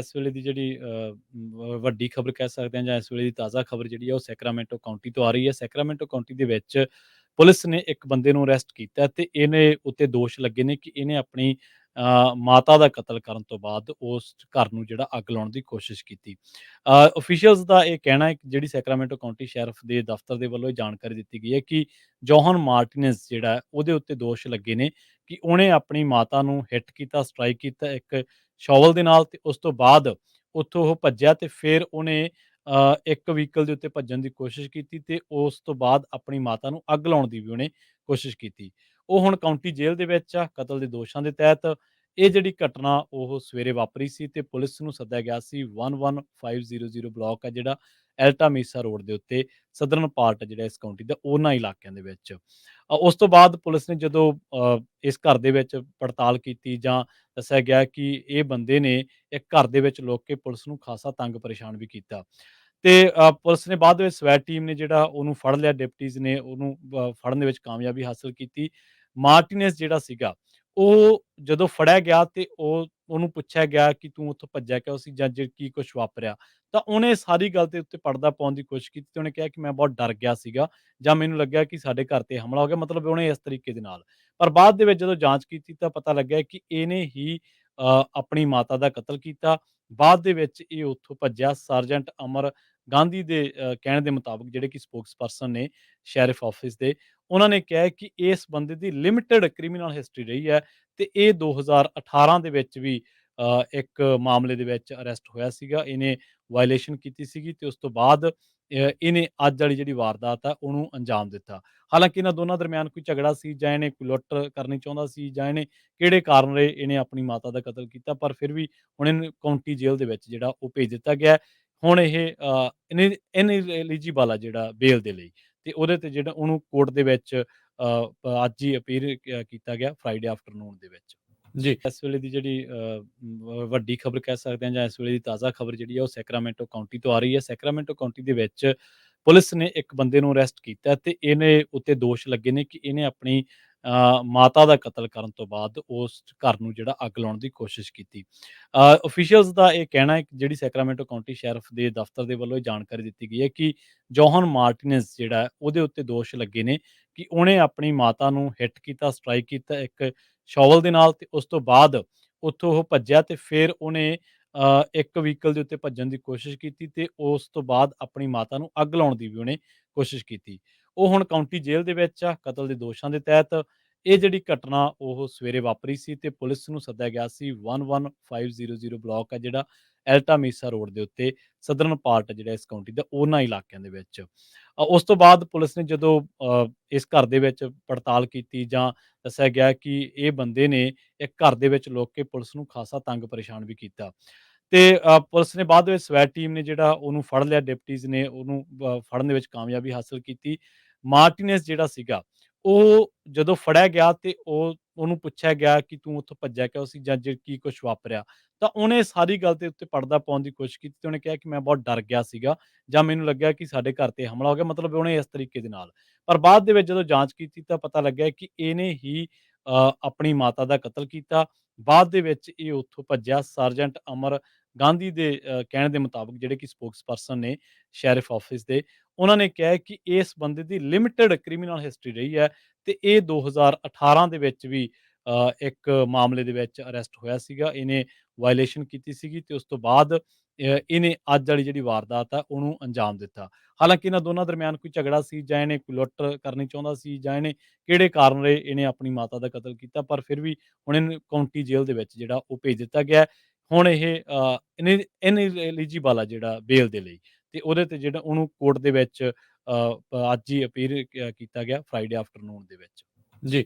ਇਸ ਵੇਲੇ ਦੀ ਜਿਹੜੀ ਵੱਡੀ ਖਬਰ ਕਹਿ ਸਕਦੇ ਹਾਂ ਜਾਂ ਇਸ ਵੇਲੇ ਦੀ ਤਾਜ਼ਾ ਖਬਰ ਜਿਹੜੀ ਹੈ ਉਹ ਸੈਕਰਾਮੈਂਟੋ ਕਾਉਂਟੀ ਤੋਂ ਆ ਰਹੀ ਹੈ। ਸੈਕਰਾਮੈਂਟੋ ਕਾਉਂਟੀ ਦੇ ਵਿੱਚ ਪੁਲਿਸ ਨੇ ਇੱਕ ਬੰਦੇ ਨੂੰ ਅਰੈਸਟ ਕੀਤਾ ਤੇ ਇਹਨੇ ਉੱਤੇ ਦੋਸ਼ ਲੱਗੇ ਨੇ ਕਿ ਇਹਨੇ ਆਪਣੀ ਮਾਤਾ ਦਾ ਕਤਲ ਕਰਨ ਤੋਂ ਬਾਅਦ ਉਸ ਘਰ ਨੂੰ ਜਿਹੜਾ ਅੱਗ ਲਾਉਣ ਦੀ ਕੋਸ਼ਿਸ਼ ਕੀਤੀ। ਅਫੀਸ਼ੀਅਲਸ ਦਾ ਇਹ ਕਹਿਣਾ ਹੈ ਕਿ ਜਿਹੜੀ ਸੈਕਰਾਮੈਂਟੋ ਕਾਉਂਟੀ ਸ਼ੈਰਿਫ ਦੇ ਦਫ਼ਤਰ ਦੇ ਵੱਲੋਂ ਇਹ ਜਾਣਕਾਰੀ ਦਿੱਤੀ ਗਈ ਹੈ ਕਿ ਜੋਹਨ ਮਾਰਟੀਨੇਜ਼ ਜਿਹੜਾ ਉਹਦੇ ਉੱਤੇ ਦੋਸ਼ ਲੱਗੇ ਨੇ ਕਿ ਉਹਨੇ ਆਪਣੀ ਮਾਤਾ ਨੂੰ ਹਿੱਟ ਕੀਤਾ, ਸਟ੍ਰਾਈਕ ਕੀਤਾ, ਇੱਕ ਸ਼ੋਵਲ ਦੇ ਨਾਲ ਤੇ ਉਸ ਤੋਂ ਬਾਅਦ ਉੱਥੋਂ ਉਹ ਭੱਜਿਆ ਤੇ ਫਿਰ ਉਹਨੇ ਅ, ਇੱਕ ਵਹੀਕਲ ਦੇ ਉੱਤੇ ਭੱਜਣ ਦੀ ਕੋਸ਼ਿਸ਼ ਕੀਤੀ ਤੇ ਉਸ ਤੋਂ ਬਾਅਦ ਆਪਣੀ ਮਾਤਾ ਨੂੰ ਅੱਗ ਲਾਉਣ ਦੀ ਵੀ ਉਹਨੇ ਕੋਸ਼ਿਸ਼ ਕੀਤੀ। ਉਹ ਹੁਣ ਕਾਉਂਟੀ ਜੇਲ੍ਹ ਦੇ ਵਿੱਚ ਆ ਕਤਲ ਦੇ ਦੋਸ਼ਾਂ ਦੇ ਤਹਿਤ। ਇਹ ਜਿਹੜੀ ਘਟਨਾ ਉਹ ਸਵੇਰੇ ਵਾਪਰੀ ਸੀ ਤੇ ਪੁਲਿਸ ਨੂੰ ਸੱਦਿਆ ਗਿਆ ਸੀ 11500 ਬਲਾਕ ਹੈ ਜਿਹੜਾ ਐਲਟਾ ਮੀਸਾ ਰੋਡ ਦੇ ਉੱਤੇ ਸਦਰਨ ਪਾਰਟ ਜਿਹੜਾ ਇਸ ਕਾਉਂਟੀ ਦਾ ਉਹਨਾਂ ਇਲਾਕਿਆਂ ਦੇ ਵਿੱਚ। ਉਸ ਤੋਂ ਬਾਅਦ ਪੁਲਿਸ ਨੇ ਜਦੋਂ ਇਸ ਘਰ ਦੇ ਵਿੱਚ ਪੜਤਾਲ ਕੀਤੀ ਜਾਂ ਦੱਸਿਆ ਗਿਆ ਕਿ ਇਹ ਬੰਦੇ ਨੇ ਇੱਕ ਘਰ ਦੇ ਵਿੱਚ ਲੋਕ ਕੇ ਪੁਲਿਸ ਨੂੰ ਖਾਸਾ ਤੰਗ ਪਰੇਸ਼ਾਨ ਵੀ ਕੀਤਾ। ਤੇ ਪੁਲਿਸ ਨੇ ਬਾਅਦ ਵਿੱਚ ਸਵੈਟ ਟੀਮ ਨੇ ਜਿਹੜਾ ਉਹਨੂੰ ਫੜ ਲਿਆ, ਡਿਪਟੀਜ਼ ਨੇ ਉਹਨੂੰ ਫੜਨ ਦੇ ਵਿੱਚ ਕਾਮਯਾਬੀ ਹਾਸਲ ਕੀਤੀ। ਮਾਰਟੀਨੇਸ ਜਿਹੜਾ ਸੀਗਾ, ਉਹ ਜਦੋਂ ਫੜਿਆ ਗਿਆ ਤੇ ਉਹ ਉਹਨੂੰ ਪੁੱਛਿਆ ਗਿਆ ਕਿ ਤੂੰ ਉੱਥੋਂ ਭੱਜਿਆ ਕਿਉਂ ਸੀ ਜਾਂ ਜੇ ਕੀ ਕੁਝ ਵਾਪਰਿਆ? ਤਾਂ ਉਹਨੇ ਸਾਰੀ ਗੱਲ ਦੇ ਉੱਤੇ ਪਰਦਾ ਪਾਉਣ ਦੀ ਕੋਸ਼ਿਸ਼ ਕੀਤੀ ਤੇ ਉਹਨੇ ਕਿਹਾ ਕਿ ਮੈਂ ਬਹੁਤ ਡਰ ਗਿਆ ਸੀਗਾ ਜਾਂ ਮੈਨੂੰ ਲੱਗਿਆ ਕਿ ਸਾਡੇ ਘਰ ਤੇ ਹਮਲਾ ਹੋ ਗਿਆ ਮਤਲਬ ਉਹਨੇ ਇਸ ਤਰੀਕੇ ਦੇ ਨਾਲ। ਪਰ ਬਾਅਦ ਦੇ ਵਿੱਚ ਜਦੋਂ ਜਾਂਚ ਕੀਤੀ ਤਾਂ ਪਤਾ ਲੱਗਿਆ ਕਿ ਇਹਨੇ ਹੀ ਅ, ਆਪਣੀ ਮਾਤਾ ਦਾ ਕਤਲ ਕੀਤਾ। ਬਾਅਦ ਦੇ ਵਿੱਚ ਇਹ ਉੱਥੋਂ ਭੱਜਿਆ ਸਰਜੈਂਟ ਅਮਰ ਗਾਂਧੀ ਦੇ ਅ, ਕਹਿਣ ਦੇ ਮੁਤਾਬਕ ਜਿਹੜੇ ਕਿ ਸਪੋਕਸਪਰਸਨ ਨੇ ਸ਼ੈਰਿਫ ਆਫਿਸ ਦੇ ਉਹਨਾਂ ਨੇ ਕਿਹਾ ਕਿ ਇਸ ਬੰਦੇ ਦੀ ਲਿਮਿਟਡ ਕ੍ਰਿਮੀਨਲ ਹਿਸਟਰੀ ਰਹੀ ਹੈ ਤੇ ਇਹ 2018 ਦੇ ਵਿੱਚ ਵੀ ਅ, ਇੱਕ ਮਾਮਲੇ ਦੇ ਵਿੱਚ ਅਰੈਸਟ ਹੋਇਆ ਸੀਗਾ ਇਹਨੇ ਵਾਇਲੇਸ਼ਨ ਕੀਤੀ ਸੀਗੀ ਤੇ ਉਸ ਤੋਂ ਬਾਅਦ ਅ, ਇਹਨੇ ਅੱਜ ਵਾਲੀ ਜਿਹੜੀ ਵਾਰਦਾਤ ਆ ਉਹਨੂੰ ਅੰਜਾਮ ਦਿੱਤਾ। ਹਾਲਾਂਕਿ ਇਹਨਾਂ ਦੋਨਾਂ ਦਰਮਿਆਨ ਕੋਈ ਝਗੜਾ ਸੀ ਜਾਂ ਇਹਨੇ ਕੋਈ ਲੁੱਟ ਕਰਨੀ ਚਾਹੁੰਦਾ ਸੀ ਜਾਂ ਇਹਨੇ ਕਿਹੜੇ ਕਾਰਨ ਰਹੇ ਇਹਨੇ ਆਪਣੀ ਮਾਤਾ ਦਾ ਕਤਲ ਕੀਤਾ ਪਰ ਫਿਰ ਵੀ ਹੁਣ ਇਹਨੂੰ ਕਾਉਂਟੀ ਜੇਲ੍ਹ ਦੇ ਵਿੱਚ ਜਿਹੜਾ ਉਹ ਭੇਜ ਦਿੱਤਾ ਗਿਆ ਹੁਣ ਇਹ ਇਨ ਇਨਐਲੀਜੀਬਲ ਆ ਜਿਹੜਾ ਬੇਲ ਦੇ ਲਈ ਤੇ ਉਹਦੇ ਤੇ ਜਿਹੜਾ ਉਹਨੂੰ ਕੋਰਟ ਦੇ ਵਿੱਚ ਅੱਜ ਹੀ ਅਪੀਅਰ ਕੀਤਾ ਗਿਆ ਫਰਾਈਡੇ ਆਫਟਰਨੂਨ ਦੇ ਵਿੱਚ। ਜੀ। ਇਸ ਵੇਲੇ ਦੀ ਜਿਹੜੀ ਵੱਡੀ ਖਬਰ ਕਹਿ ਸਕਦੇ ਹਾਂ ਜਾਂ ਇਸ ਵੇਲੇ ਦੀ ਤਾਜ਼ਾ ਖਬਰ ਜਿਹੜੀ ਹੈ ਉਹ ਸੈਕਰਾਮੈਂਟੋ ਕਾਉਂਟੀ ਤੋਂ ਆ ਰਹੀ ਹੈ। ਸੈਕਰਾਮੈਂਟੋ ਕਾਉਂਟੀ ਦੇ ਵਿੱਚ ਪੁਲਿਸ ਨੇ ਇੱਕ ਬੰਦੇ ਨੂੰ ਅਰੈਸਟ ਕੀਤਾ ਤੇ ਇਹਨੇ ਉੱਤੇ ਦੋਸ਼ ਲੱਗੇ ਨੇ ਕਿ ਇਹਨੇ ਆਪਣੀ ਮਾਤਾ ਦਾ ਕਤਲ ਕਰਨ ਤੋਂ ਬਾਅਦ ਉਸ ਘਰ ਨੂੰ ਜਿਹੜਾ ਅੱਗ ਲਾਉਣ ਦੀ ਕੋਸ਼ਿਸ਼ ਕੀਤੀ। ਅਫੀਸ਼ੀਅਲਸ ਦਾ ਇਹ ਕਹਿਣਾ ਹੈ ਕਿ ਜਿਹੜੀ ਸੈਕਰਾਮੈਂਟੋ ਕਾਉਂਟੀ ਸ਼ੈਰਿਫ ਦੇ ਦਫ਼ਤਰ ਦੇ ਵੱਲੋਂ ਇਹ ਜਾਣਕਾਰੀ ਦਿੱਤੀ ਗਈ ਹੈ ਕਿ ਜੋਹਨ ਮਾਰਟੀਨੇਜ਼ ਜਿਹੜਾ ਉਹਦੇ ਉੱਤੇ ਦੋਸ਼ ਲੱਗੇ ਨੇ ਕਿ ਉਹਨੇ ਆਪਣੀ ਮਾਤਾ ਨੂੰ ਹਿੱਟ ਕੀਤਾ ਸਟ੍ਰਾਈਕ ਕੀਤਾ ਇੱਕ ਸ਼ੋਵਲ ਦੇ ਨਾਲ ਤੇ ਉਸ ਤੋਂ ਬਾਅਦ ਉੱਥੋਂ ਉਹ ਭੱਜਿਆ ਤੇ ਫਿਰ ਉਹਨੇ ਅ, ਇੱਕ ਵਹੀਕਲ ਦੇ ਉੱਤੇ ਭੱਜਣ ਦੀ ਕੋਸ਼ਿਸ਼ ਕੀਤੀ ਤੇ ਉਸ ਤੋਂ ਬਾਅਦ ਆਪਣੀ ਮਾਤਾ ਨੂੰ ਅੱਗ ਲਾਉਣ ਦੀ ਵੀ ਉਹਨੇ ਕੋਸ਼ਿਸ਼ ਕੀਤੀ। ਉਹ ਹੁਣ ਕਾਉਂਟੀ ਜੇਲ੍ਹ ਦੇ ਵਿੱਚ ਆ ਕਤਲ ਦੇ ਦੋਸ਼ਾਂ ਦੇ ਤਹਿਤ। ਇਹ ਜਿਹੜੀ ਘਟਨਾ ਉਹ ਸਵੇਰੇ ਵਾਪਰੀ ਸੀ ਤੇ ਪੁਲਿਸ ਨੂੰ ਸੱਦਿਆ ਗਿਆ ਸੀ 11500 ਬਲਾਕ ਹੈ ਜਿਹੜਾ ਐਲਟਾ ਮੀਸਾ ਰੋਡ ਦੇ ਉੱਤੇ ਸਦਰਨ ਪਾਰਟ ਜਿਹੜਾ ਇਸ ਕਾਉਂਟੀ ਦਾ ਉਹਨਾਂ ਇਲਾਕਿਆਂ ਦੇ ਵਿੱਚ। ਉਸ ਤੋਂ ਬਾਅਦ ਪੁਲਿਸ ਨੇ ਜਦੋਂ ਅ, ਇਸ ਘਰ ਦੇ ਵਿੱਚ ਪੜਤਾਲ ਕੀਤੀ ਜਾਂ ਦੱਸਿਆ ਗਿਆ ਕਿ ਇਹ ਬੰਦੇ ਨੇ ਇੱਕ ਘਰ ਦੇ ਵਿੱਚ ਲੋਕ ਕੇ ਪੁਲਿਸ ਨੂੰ ਖਾਸਾ ਤੰਗ ਪਰੇਸ਼ਾਨ ਵੀ ਕੀਤਾ। ਤੇ ਪੁਲਿਸ ਨੇ ਬਾਅਦ ਵਿੱਚ ਸਵੈਟ ਟੀਮ ਨੇ ਜਿਹੜਾ ਉਹਨੂੰ ਫੜ ਲਿਆ ਡਿਪਟੀਜ਼ ਨੇ ਉਹਨੂੰ ਫੜਨ ਦੇ ਵਿੱਚ ਕਾਮਯਾਬੀ ਹਾਸਲ ਕੀਤੀ। ਮਾਰਟੀਨੇਸ ਜਿਹੜਾ ਸੀਗਾ ਉਹ ਜਦੋਂ ਫੜਿਆ ਗਿਆ ਤੇ ਉਹ ਉਹਨੂੰ ਪੁੱਛਿਆ ਗਿਆ ਕਿ ਤੂੰ ਉੱਥੋਂ ਭੱਜਿਆ ਕਿਉਂ ਸੀ ਜਾਂ ਜੇ ਕੀ ਕੁਝ ਵਾਪਰਿਆ ਤਾਂ ਉਹਨੇ ਸਾਰੀ ਗੱਲ ਦੇ ਉੱਤੇ ਪਰਦਾ ਪਾਉਣ ਦੀ ਕੋਸ਼ਿਸ਼ ਕੀਤੀ ਤੇ ਉਹਨੇ ਕਿਹਾ ਕਿ ਮੈਂ ਬਹੁਤ ਡਰ ਗਿਆ ਸੀਗਾ ਜਾਂ ਮੈਨੂੰ ਲੱਗਿਆ ਕਿ ਸਾਡੇ ਘਰ ਤੇ ਹਮਲਾ ਹੋ ਗਿਆ ਮਤਲਬ ਉਹਨੇ ਇਸ ਤਰੀਕੇ ਦੇ ਨਾਲ। ਪਰ ਬਾਅਦ ਦੇ ਵਿੱਚ ਜਦੋਂ ਜਾਂਚ ਕੀਤੀ ਤਾਂ ਪਤਾ ਲੱਗਿਆ ਕਿ ਇਹਨੇ ਹੀ ਅ, ਆਪਣੀ ਮਾਤਾ ਦਾ ਕਤਲ ਕੀਤਾ ਬਾਅਦ ਦੇ ਵਿੱਚ ਇਹ ਉੱਥੋਂ ਭੱਜਿਆ ਸਰਜੈਂਟ ਅਮਰ ਗਾਂਧੀ ਦੇ ਕਹਿਣ ਦੇ ਮੁਤਾਬਕ ਜਿਹੜੇ ਕਿ ਸਪੋਕਸਪਰਸਨ ਨੇ ਸ਼ੈਰਿਫ ਆਫਿਸ ਦੇ ਉਹਨਾਂ ਨੇ ਕਿਹਾ ਕਿ ਇਸ ਬੰਦੇ ਦੀ ਲਿਮਿਟਿਡ ਕ੍ਰਿਮੀਨਲ ਹਿਸਟਰੀ ਰਹੀ ਹੈ ਤੇ ਇਹ 2018 ਦੇ ਵਿੱਚ ਵੀ ਅ, ਇੱਕ ਮਾਮਲੇ ਦੇ ਵਿੱਚ ਅਰੈਸਟ ਹੋਇਆ ਸੀਗਾ ਇਹਨੇ ਵਾਇਲੇਸ਼ਨ ਕੀਤੀ ਸੀਗੀ ਤੇ ਉਸ ਤੋਂ ਬਾਅਦ ਇਹਨੇ ਅੱਜ ਵਾਲੀ ਜਿਹੜੀ ਵਾਰਦਾਤ ਆ ਉਹਨੂੰ ਅੰਜਾਮ ਦਿੱਤਾ। ਹਾਲਾਂਕਿ ਇਹਨਾਂ ਦੋਨਾਂ ਦਰਮਿਆਨ ਕੋਈ ਝਗੜਾ ਸੀ ਜਾਂ ਇਹਨੇ ਕੋਈ ਲੁੱਟ ਕਰਨੀ ਚਾਹੁੰਦਾ ਸੀ ਜਾਂ ਇਹਨੇ ਕਿਹੜੇ ਕਾਰਨ ਰਹੇ ਇਹਨੇ ਆਪਣੀ ਮਾਤਾ ਦਾ ਕਤਲ ਕੀਤਾ ਪਰ ਫਿਰ ਵੀ ਹੁਣ ਇਹਨੂੰ ਕਾਉਂਟੀ ਜੇਲ੍ਹ ਦੇ ਵਿੱਚ ਜਿਹੜਾ ਉਹ ਭੇਜ ਦਿੱਤਾ ਗਿਆ ਹੁਣ ਇਹ ਇਨਐਲੀਜੀਬਲ ਆ ਜਿਹੜਾ ਬੇਲ ਦੇ ਲਈ ਤੇ ਉਹਦੇ ਤੇ ਜਿਹੜਾ ਉਹਨੂੰ ਕੋਰਟ ਦੇ ਵਿੱਚ ਅੱਜ ਹੀ ਅਪੀਅਰ ਕੀਤਾ ਗਿਆ ਫਰਾਈਡੇ ਆਫਟਰਨੂਨ ਦੇ ਵਿੱਚ। ਜੀ।